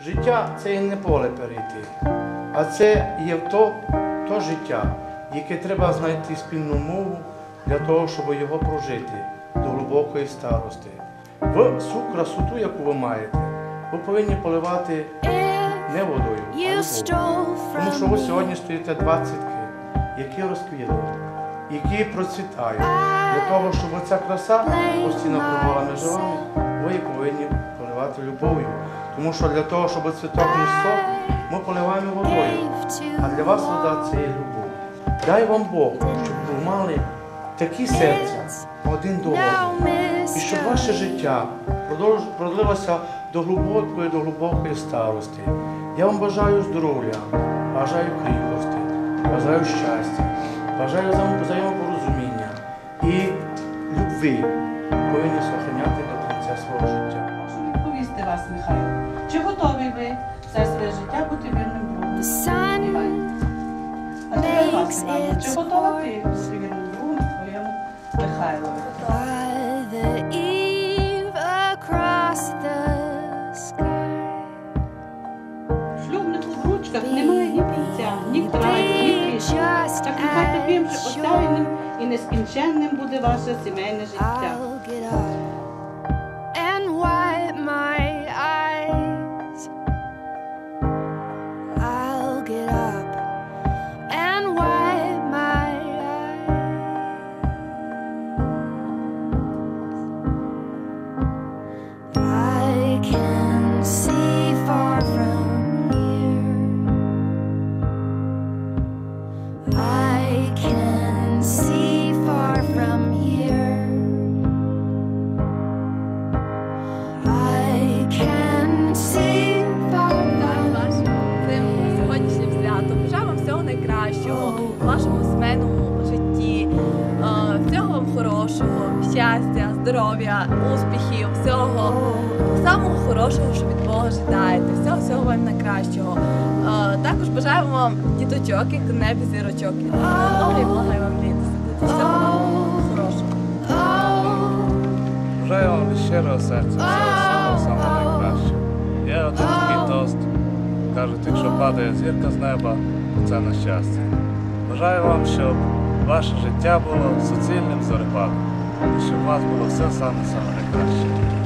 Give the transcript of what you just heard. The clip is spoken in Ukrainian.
життя це і не поле перейти, а це є то, то життя, яке треба знайти спільну мову для того, щоб його прожити до глибокої старости. В всю красоту, яку ви маєте, ви повинні поливати не водою, а любов'ю. Тому що ви сьогодні стоїте два цвітки, які розквіли, які процвітають. Для того, щоб ця краса постійно пливала між вами, ви її повинні поливати любов'ю. Тому що для того, щоб цвіток не сох, ми поливаємо водою. А для вас вода це є любов. Дай вам Бог, щоб ви мали такі серця один до одного. І щоб ваше життя продлилося до глибокої, до глибокої старості. Я вам бажаю здоров'я, бажаю кріпості, бажаю щастя, бажаю взаємопорозуміння і любви повинні сохраняти до кінця свого життя. Прошу відповісти вас, Михайло. Все своє життя бути вірним другом? А тепер вас. Чи готова ти бути вірним другом своєму Михайлові? В шлюбних немає ні кінця, ні краю, ні трішки. Так нехай таким же осяйним і нескінченним буде ваше сімейне життя. And wipe my найкращого в вашому сімейному житті, е, всього вам хорошого, щастя, здоров'я, успіхів, всього самого хорошого, що від Бога жадаєте, всього всього вам найкращого. Е, Також бажаю вам діточок, як небі зірочок. Много і благай вам літ. Всього хорошого. Бажаю вам від щирого серця всього самого найкращого. Є один такий тост. Кажуть, якщо падає зірка з неба, це на щастя. Бажаю вам, щоб ваше життя було суцільним зорепадом, і щоб у вас було все саме саме найкраще.